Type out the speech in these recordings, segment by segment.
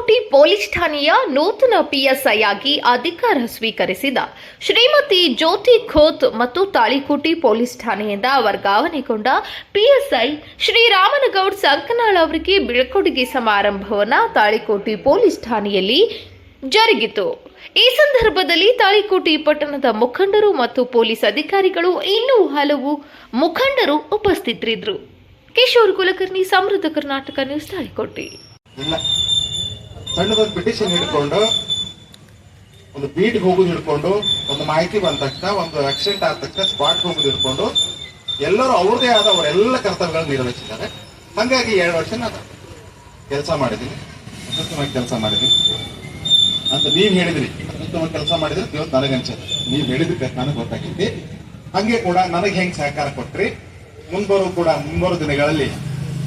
Talikoti police ಠಾಣೆಯ ನೂತನ PSI ಆಗಿ ಅಧಿಕಾರ ಸ್ವೀಕರಿಸಿದ ಶ್ರೀಮತಿ ಜ್ಯೋತಿ ಖೋತ್ ಮತ್ತು ತಾಳಿಕೋಟಿ ಪೊಲೀಸ್ ಠಾಣೆಯಿಂದ ವರ್ಗಾವಣೆಗೊಂಡ ಪಿಎಸ್ಐ ಶ್ರೀರಾಮನಗೌಡ್ ಸಂಕನಾಳ್ ಅವರಿಗೆ ಬೀಳ್ಕೊಡುಗೆ ಸಮಾರಂಭವನ್ನು ತಾಳಿಕೋಟಿ ಪೊಲೀಸ್ ಠಾಣೆಯಲ್ಲಿ ಜರುಗಿತು. ಈ ಸಂದರ್ಭದಲ್ಲಿ ತಾಳಿಕೋಟಿ ಪಟ್ಟಣದ ಮುಖಂಡರು ಮತ್ತು ಪೊಲೀಸ್ ಅಧಿಕಾರಿಗಳು ಇನ್ನೂ ಹಲವು ಮುಖಂಡರು ಉಪಸ್ಥಿತರಿದ್ದರು. ಕಿಶೋರ್ ಕುಲಕರ್ಣಿ, ಸಮೃದ್ಧ ಕರ್ನಾಟಕ ನ್ಯೂಸ್ ತಾಳಿಕೋಟೆ. ಸಣ್ಣದೊಂದು ಪಿಟಿಷನ್ ಹಿಡ್ಕೊಂಡು, ಒಂದು ಬೀಟ್ ಹೋಗೋದು ಹಿಡ್ಕೊಂಡು, ಒಂದು ಮಾಹಿತಿ ಬಂದ ತಕ್ಷಣ, ಒಂದು ಆಕ್ಸಿಡೆಂಟ್ ಆದ ತಕ್ಷಣ ಸ್ಪಾಟ್ ಹೋಗೋದು ಹಿಡ್ಕೊಂಡು, ಎಲ್ಲರೂ ಅವ್ರದೇ ಆದ ಅವರೆಲ್ಲ ಕರ್ತವ್ಯಗಳನ್ನು ನಿರ್ವಹಿಸಿದ್ದಾರೆ. ಹಾಗಾಗಿ ಎರಡು ವರ್ಷ ನಾನು ಕೆಲಸ ಮಾಡಿದ್ದೀನಿ. ಅತ್ಯುತ್ತಮವಾಗಿ ಕೆಲಸ ಮಾಡಿದ್ದೀನಿ. ಅಂತ ನೀವು ಹೇಳಿದ್ರಿ. ಅತ್ಯುತ್ತಮ ಕೆಲಸ ಮಾಡಿದ್ರೆ ಇವತ್ತು ನನಗನ್ಸುತ್ತೆ ನೀವು ಹೇಳಿದಕ್ಕೆ ನನಗೆ ಗೊತ್ತಾಗಿದ್ದೆ ಹಂಗೆ ಕೂಡ ನನಗೆ ಹೆಂಗೆ ಸಹಕಾರ ಕೊಟ್ರಿ ಮುಂಬರೋ ಕೂಡ ಮುಂಬರೋ ದಿನಗಳಲ್ಲಿ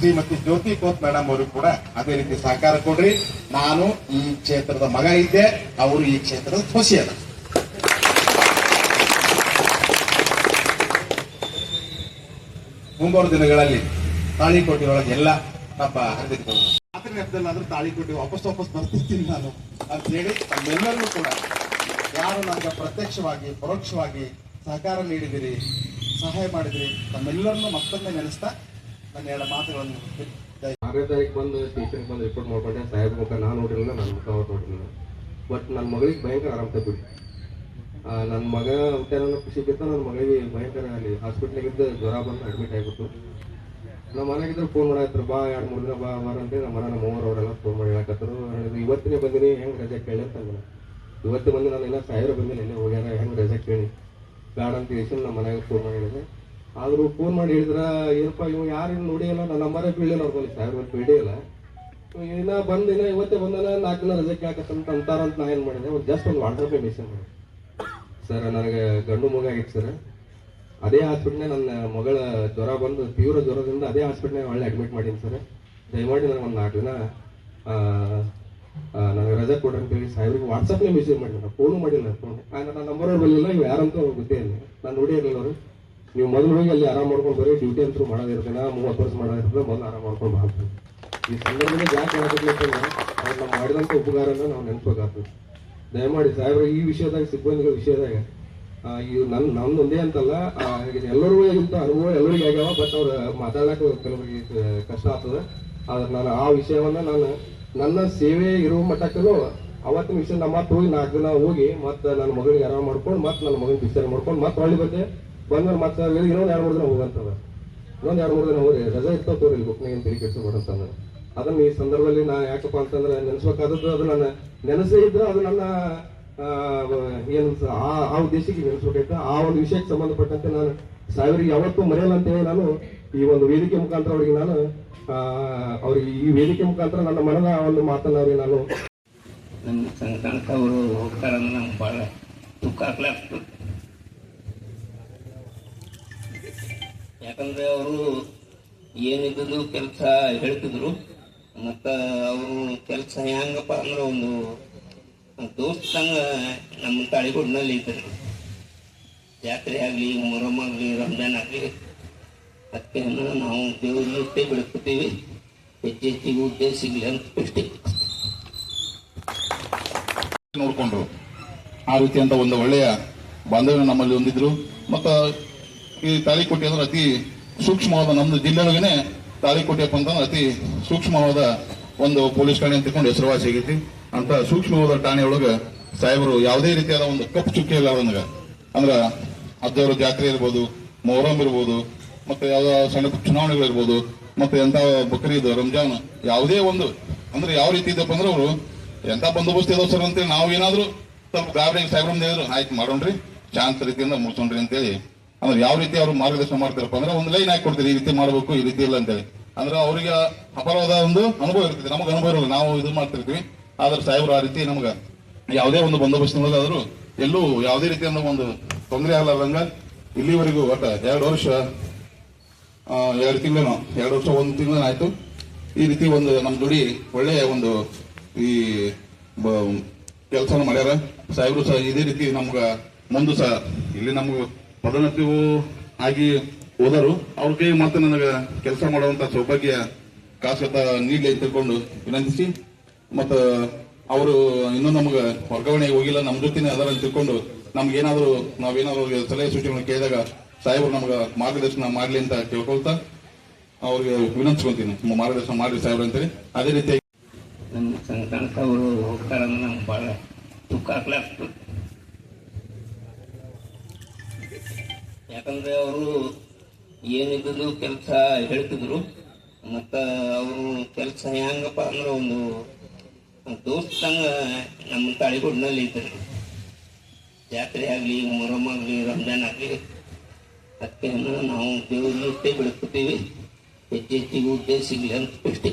ಶ್ರೀಮತಿ ಜ್ಯೋತಿ ಕೋತ್ ಮೇಡಮ್ ಅವರು ಕೂಡ ಅದೇ ರೀತಿ ಸಹಕಾರ ಕೊಡ್ರಿ. ನಾನು ಈ ಕ್ಷೇತ್ರದ ಮಗ ಇದ್ದೆ, ಅವರು ಈ ಕ್ಷೇತ್ರದ ಅದ ಮುಂಬರುವ ದಿನಗಳಲ್ಲಿ ತಾಳಿಕೋಟೆಯೊಳಗೆ ಎಲ್ಲ ತಪ್ಪ ಹರಿದಿರ್ಬೋದು ರಾತ್ರಿ ನೆಪದಲ್ಲಾದ್ರೂ ತಾಳಿಕೋಟೆ ವಾಪಸ್ ವಾಪಸ್ ಬರ್ತಿರ್ತೀನಿ ನಾನು ಅಂತ ಹೇಳಿ ತಮ್ಮೆಲ್ಲರಿಗೂ ಕೂಡ ಯಾರು ನನಗೆ ಪ್ರತ್ಯಕ್ಷವಾಗಿ, ಪರೋಕ್ಷವಾಗಿ ಸಹಕಾರ ನೀಡಿದಿರಿ, ಸಹಾಯ ಮಾಡಿದಿರಿ, ತಮ್ಮೆಲ್ಲರನ್ನೂ ಮತ್ತೊಮ್ಮೆ ನೆನೆಸ್ತಾ ನನ್ನ ಎರಡು ಮಾತುಗಳನ್ನು ತಾರೀಕು ಬಂದು ಟೀಚರ್ಗೆ ಬಂದು ರಿಪೋರ್ಟ್ ಮಾಡ್ಕೊಂಡೆ. ಸಾಹೇಬ್ ಮುಖ ನಾನು ನೋಡಿರಲಿಲ್ಲ ನನ್ನ ಮುಖ ನೋಡಿರಲಿಲ್ಲ. ಬಟ್ ನನ್ನ ಮಗಳಿಗೆ ಭಯಂಕರ ಆರಾಮ ತಪ್ಪಿಟ್ಟು ನನ್ನ ಮಗ ಹುಟ್ಟಾರ ಖುಷಿ ಬಿತ್ತು ನನ್ನ ಮಗಳಿಗೆ ಭಯಂಕರ ಅಲ್ಲಿ ಹಾಸ್ಪಿಟ್ಲಿಗಿದ್ದು ಜ್ವರ ಬಂದು ಅಡ್ಮಿಟ್ ಆಗಿಬಿಟ್ಟು ನಮ್ಮ ಮನೆಗಿದ್ರೆ ಫೋನ್ ಮಾಡಾಯ್ತಾರೆ ಬಾ, ಎರಡು ಮೂರು ದಿನ ಬಾ ಬಾರ ಅಂತ ನಮ್ಮ ಮನೆ ನಮ್ಮ ಅವರೆಲ್ಲ ಫೋನ್ ಮಾಡಿ ಹೇಳಕತ್ತರು ಇವತ್ತಿನೇ ಬಂದಿನಿ, ಹೆಂಗೆ ರಜೆ ಕೇಳಿ? ಅಂತ ಅಂದ್ರು. ಇವತ್ತು ಬಂದು ನಾನು ಇನ್ನೂ ಸಾವಿರ ಬಂದಿಲ್ಲ ಎಲ್ಲೇ ಹೋಗ್ಯಾರ, ಹೆಂಗೆ ರಜೆ ಕೇಳಿ? ಬೇಡ ಅಂತ ಹೇಳಿ ನಮ್ಮ ಮನೆಗೆ ಫೋನ್ ಮಾಡಿ ಹೇಳಿದೆ. ಆದರೂ ಫೋನ್ ಮಾಡಿ ಹೇಳಿದ್ರ, ಏನಪ್ಪ ಇವ್ ಯಾರು ನೋಡಿ ಇಲ್ಲ, ನನ್ನ ನಂಬರೇ ಬೀಳಿಲ್ಲ ಅವ್ರ ಸಾವಿರ ರೂಪಾಯಿ ಬೀಳಿಲ್ಲ ಇನ್ನ ಬಂದ ಇನ್ನ ಇವತ್ತೇ ಬಂದನ ನಾಲ್ಕು ದಿನ ರಜೆಕ್ಕೆ ಹಾಕತ್ತಂತ ಅಂತಾರಂತ ನಾ ಏನು ಮಾಡಿದೆ, ಒಂದು ಜಸ್ಟ್ ಒಂದು ವಾಟ್ಸಪ್ ಮೆಸೇಜ್ ಮಾಡಿ ಸರ್ ನನಗೆ ಗಂಡು ಮಗ ಆಗಿತ್ತು ಸರ್ ಅದೇ ಹಾಸ್ಪಿಟ್ಲ್ನೇ ನನ್ನ ಮಗಳ ಜ್ವರ ಬಂದು, ತೀವ್ರ ಜ್ವರದಿಂದ ಅದೇ ಹಾಸ್ಪಿಟ್ಲ್ನಾಗ ಒಳ್ಳೆ ಅಡ್ಮಿಟ್ ಮಾಡೀನಿ ಸರ್ ದಯಮಾಡಿ ನನಗೆ ಒಂದು ನಾಲ್ಕು ದಿನ ನನಗೆ ರಜೆ ಕೊಡ್ರಿ ಅಂತೇಳಿ ಸಾಹೇಬ್ರಿಗೆ ವಾಟ್ಸಪ್ನೇ ಮೆಸೇಜ್ ಮಾಡಿ ನಾನು ಫೋನು ಮಾಡಿಲ್ಲ ಫೋನ್ ನನ್ನ ನಂಬರ್ ಬರಲಿಲ್ಲ ಇವು ಯಾರಂತ ಗೊತ್ತೇ ಇಲ್ಲ. ನಾನು ನೋಡಿ ಇರಲಿಲ್ಲ ಅವರು. ನೀವು ಮೊದಲು ಹೋಗಿ ಅಲ್ಲಿ ಆರಾಮ್ ಮಾಡ್ಕೊಂಡು ಬರೀ ಡ್ಯೂಟಿ ಅಂತೂ ಮಾಡೋದಿರ್ತೇನೆ ಮೂವತ್ತು ವರ್ಷ ಮಾಡೋದಿರ್ತದೆ ಮೊದಲು ಆರಾಮ್ ಮಾಡ್ಕೊಂಡು ಮಾಡ್ತೀವಿ ಈ ಸಂದರ್ಭದಲ್ಲಿ ಯಾಕೆ ಹೇಳಕತ್ಲಿಕ್ಕೆ ಅವ್ರು ನಾವು ಮಾಡಿದಂಥ ಉಪಕಾರನ ನಾವು ನೆನ್ಸ್ಬೇಕಾಗ್ತದೆ ದಯಮಾಡಿ ಸಾಹೇಬ್ರ, ಈ ವಿಷಯದಾಗ, ಸಿಬ್ಬಂದಿಗಳ ವಿಷಯದಾಗ ಇದು ನನ್ನ ಒಂದೇ ಅಂತಲ್ಲ ಎಲ್ಲರಿಗೂ ಇಂಥ ಅನುಭವ ಎಲ್ಲರಿಗೂ ಆಗ್ಯಾವ ಬಟ್ ಅವ್ರು ಮಾತಾಡಕ್ಕೆ ಕೆಲವರಿಗೆ ಕಷ್ಟ ಆಗ್ತದೆ. ಆದ್ರೆ ನಾನು ಆ ವಿಷಯವನ್ನ ನಾನು ನನ್ನ ಸೇವೆ ಇರುವ ಮಟ್ಟಕ್ಕೂ ಅವತ್ತಿನ ವಿಷಯ ನಮ್ಮ ಹೋಗಿ ನಾಲ್ಕು ದಿನ ಹೋಗಿ ಮತ್ತೆ ನನ್ನ ಮಗಳಿಗೆ ಆರಾಮ ಮಾಡ್ಕೊಂಡು ಮತ್ತೆ ನನ್ನ ಮಗನ ವಿಚಾರ ಮಾಡ್ಕೊಂಡು ಮತ್ತೆ ಹೊಳ್ಳಿ ಬಂದೆ ಬಂದ್ರೆ ಮತ್ತೆ ಇನ್ನೊಂದು ಎರಡು ಮೂರು ದಿನ ಹೋಗಂತದ ಇನ್ನೊಂದು ಎರಡು ಮೂರು ದಿನ ಹೋಗಿ ರಜೆ ಇರ್ತಾವ ತೋರಿ ಇಲ್ಲಿ ಬುಕ್ನಾಗ ತಿರುಗಿ ಅಂತಂದ್ರೆ ಅದನ್ನ ಈ ಸಂದರ್ಭದಲ್ಲಿ ನಾ ಯಾಕಪ್ಪ ಅಂತಂದ್ರೆ ನೆನೆಸ್ಬೇಕಾದದ್ದು ಅದು ನನ್ನ ನೆನೆಸೇ ಇದ್ರೆ ಅದು ನನ್ನ ಏನು ಆ ಆ ಉದ್ದೇಶಕ್ಕೆ ನೆನೆಸ್ಬೇಕಾಯ್ತು. ಆ ಒಂದು ವಿಷಯಕ್ಕೆ ಸಂಬಂಧಪಟ್ಟಂತೆ ನಾನು ಸಾವಿರಿಗೆ ಯಾವತ್ತೂ ಮರೆಯಲ್ಲ ಅಂತೇಳಿ ನಾನು ಈ ಒಂದು ವೇದಿಕೆ ಮುಖಾಂತರ ಅವರಿಗೆ ನಾನು ಅವ್ರಿಗೆ ಈ ವೇದಿಕೆ ಮುಖಾಂತರ ನನ್ನ ಮನದ ಒಂದು ಮಾತನ್ನ ಅವ್ರಿಗೆ ನಾನು ನನ್ನ ಸಂಕ್ರಾಂತ ಅವರು ಹೋಗ್ತಾರಂದ್ರೆ ಭಾಳ ಯಾಕಂದ್ರೆ ಅವರು ಏನಿದ್ದು ಕೆಲಸ ಹೇಳ್ತಿದ್ರು, ಮತ್ತ ಅವರು ಕೆಲಸ ಹೆಂಗಪ್ಪ ಅಂದ್ರೆ ಒಂದು ದೋಸ್ತಂಗ ನಮ್ಮ ತಾಳಿಗೋಡ್ನಲ್ಲಿ ಇದ್ದರು ಜಾತ್ರೆ ಆಗಲಿ ಮೊರಮ್ ಆಗಲಿ, ರಂಜಾನ್ ಆಗಲಿ, ಅದಕ್ಕೆ ನಾವು ದೇವ್ರ ಜೊತೆ ಬೆಳ್ಕೊತೀವಿ. ಹೆಚ್ಚು ಹೆಚ್ಚಿಗೆ ಉದ್ದೇಶ ಸಿಗಲಿ ಅಂತ ಅಷ್ಟೇ ನೋಡ್ಕೊಂಡ್ರು. ಆ ರೀತಿಯಂತ ಒಂದು ಒಳ್ಳೆಯ ಬಾಂಧವ್ಯ ನಮ್ಮಲ್ಲಿ ಹೊಂದಿದ್ರು. ಮತ್ತ ಈ ತಾಳಿಕೋಟೆ ಅಂದ್ರೆ ಅತಿ ಸೂಕ್ಷ್ಮವಾದ ನಮ್ದು ಜಿಲ್ಲೆಯೊಳಗನೆ ತಾಳಿಕೋಟೆಪ್ಪ ಅಂತಂದ್ರೆ ಅತಿ ಸೂಕ್ಷ್ಮವಾದ ಒಂದು ಪೊಲೀಸ್ ಠಾಣೆ ಅಂತ ತಿಳ್ಕೊಂಡು ಹೆಸರುವಾಸಿ ಆಗೈತಿ. ಅಂತ ಸೂಕ್ಷ್ಮವಾದ ಠಾಣೆಯೊಳಗೆ ಸಾಹೇಬರು ಯಾವುದೇ ರೀತಿಯಾದ ಒಂದು ಕಪ್ಪು ಚುಕ್ಕಿ ಇರಲಾರ್ದಂಗ ಅಂದ್ರೆ ಅಜ್ಜವರ ಜಾತ್ರೆ ಇರ್ಬೋದು, ಮೊಹರಂ ಇರ್ಬೋದು, ಮತ್ತೆ ಯಾವ್ದೋ ಸಣ್ಣ ಚುನಾವಣೆಗಳಿರ್ಬೋದು ಮತ್ತೆ ಎಂತ ಬಕ್ರೀದ್ ರಂಜಾನ್, ಯಾವುದೇ ಒಂದು. ಅಂದ್ರೆ ಯಾವ ರೀತಿ ಇದ್ದಪ್ಪ ಅಂದ್ರೆ ಅವರು ಎಂತ ಬಂದೋಬಸ್ತ್ ಇದಾವ ಸರ್ ಅಂತೇಳಿ ನಾವು ಏನಾದರೂ ಸ್ವಲ್ಪ ಗಾಬರಿ ಸಾಹೇಬ್ರ ಹೇಳಿದ್ರು. ಆಯ್ತು ಮಾಡೋಣ್ರಿ, ಶಾಂತ ರೀತಿಯಿಂದ ಮುಗಿಸೋಣ್ರಿ ಅಂತೇಳಿ ಅಂದ್ರೆ ಯಾವ ರೀತಿ ಅವರು ಮಾರ್ಗದರ್ಶನ ಮಾಡ್ತಾರಪ್ಪ ಅಂದ್ರೆ ಒಂದು ಲೈನ್ ಹಾಕಿ ಕೊಡ್ತೀರಿ ಈ ರೀತಿ ಮಾಡಬೇಕು, ಈ ರೀತಿ ಇಲ್ಲ ಅಂತೇಳಿ. ಅಂದ್ರೆ ಅವರಿಗೆ ಅಪಾರವಾದ ಒಂದು ಅನುಭವ ಇರ್ತದೆ. ನಮಗೆ ಅನುಭವ ಇರಲ್ಲ, ನಾವು ಇದು ಮಾಡ್ತಿರ್ತೀವಿ. ಆದ್ರೆ ಸಾಹೇಬ್ರು ಆ ರೀತಿ ನಮ್ಗೆ ಯಾವುದೇ ಒಂದು ಬಂದೋಬಸ್ತ್ನೊಳಗಾದ್ರು ಎಲ್ಲೂ ಯಾವುದೇ ರೀತಿಯಿಂದ ಒಂದು ತೊಂದರೆ ಆಗಲಾರ್ದಂಗ ಇಲ್ಲಿವರೆಗೂ ಒಟ್ಟ ಎರಡು ವರ್ಷ ಎರಡು ತಿಂಗಳು ಎರಡು ವರ್ಷ ಒಂದು ತಿಂಗಳು ಆಯ್ತು. ಈ ರೀತಿ ಒಂದು ನಮ್ಮ ದುಡಿ ಒಳ್ಳೆಯ ಒಂದು ಈ ಕೆಲಸನ ಮಾಡ್ಯಾರ. ಸಾಹೇಬರು ಸಹ ಇದೇ ರೀತಿ ನಮ್ಗ, ಮುಂದೆ ಸಹ ಇಲ್ಲಿ ನಮ್ಗೆ ಪದೋನ್ನತಿಯು ಆಗಿ ಹೋದರು. ಅವ್ರ ಕೈ ಮತ್ತೆ ನನಗೆ ಕೆಲಸ ಮಾಡುವಂತ ಸೌಭಾಗ್ಯ ಕಾಸತ ನೀಡಲಿ ತಿಳ್ಕೊಂಡು ವಿನಂತಿಸಿ. ಮತ್ತು ಅವರು ಇನ್ನೂ ನಮಗೆ ವರ್ಗಾವಣೆಗೆ ಹೋಗಿಲ್ಲ. ನಮ್ಮ ಜೊತೆನೇ ಅದರ ಅಂತ ತಿಳ್ಕೊಂಡು ನಮ್ಗೆ ಏನಾದ್ರು ನಾವೇನಾದ್ರು ಸಲಹೆ ಸೂಚನೆಗಳನ್ನು ಕೇಳಿದಾಗ ಸಾಹೇಬರು ನಮ್ಗೆ ಮಾರ್ಗದರ್ಶನ ಮಾಡಲಿ ಅಂತ ಕೇಳ್ಕೊಳ್ತಾ ಅವ್ರಿಗೆ ವಿನಂತಿಸ್ಕೊಂತೀನಿ. ಮಾರ್ಗದರ್ಶನ ಮಾಡಿ ಸಾಹೇಬ್ರು ಅಂತೇಳಿ. ಅದೇ ರೀತಿಯಾಗಿ ನಮ್ಮ ಸಂಕ್ರಾಂತ ಅವರು ಹೋಗ್ತಾರಂದ್ರೆ ನಮ್ಗೆ ಭಾಳ ದುಃಖ ಆಗ್ಲಾಗ್ತದೆ. ಯಾಕಂದ್ರೆ ಅವರು ಏನಿದ್ದು ಕೆಲಸ ಹೇಳ್ತಿದ್ರು, ಮತ್ತು ಅವರು ಕೆಲಸ ಹೆಂಗಪ್ಪ ಅಂದ್ರೆ ಒಂದು ದೋಸ್ತಂಗ ನಮ್ಮ ತಾಳಿಗೋಡ್ನಲ್ಲಿ ಇದ್ದರು. ಜಾತ್ರೆ ಆಗಲಿ ಮೊರಮ್ ಆಗಲಿ, ರಂಜಾನ್ ಆಗಲಿ, ಅದಕ್ಕೆ ನಾವು ಬೆಳಕುತ್ತೀವಿ ಹೆಚ್ಚು ಹೆಚ್ಚಿಗೆ ಉದ್ದೇಶ ಸಿಗಲಿ ಅಂತ ಇಷ್ಟೇ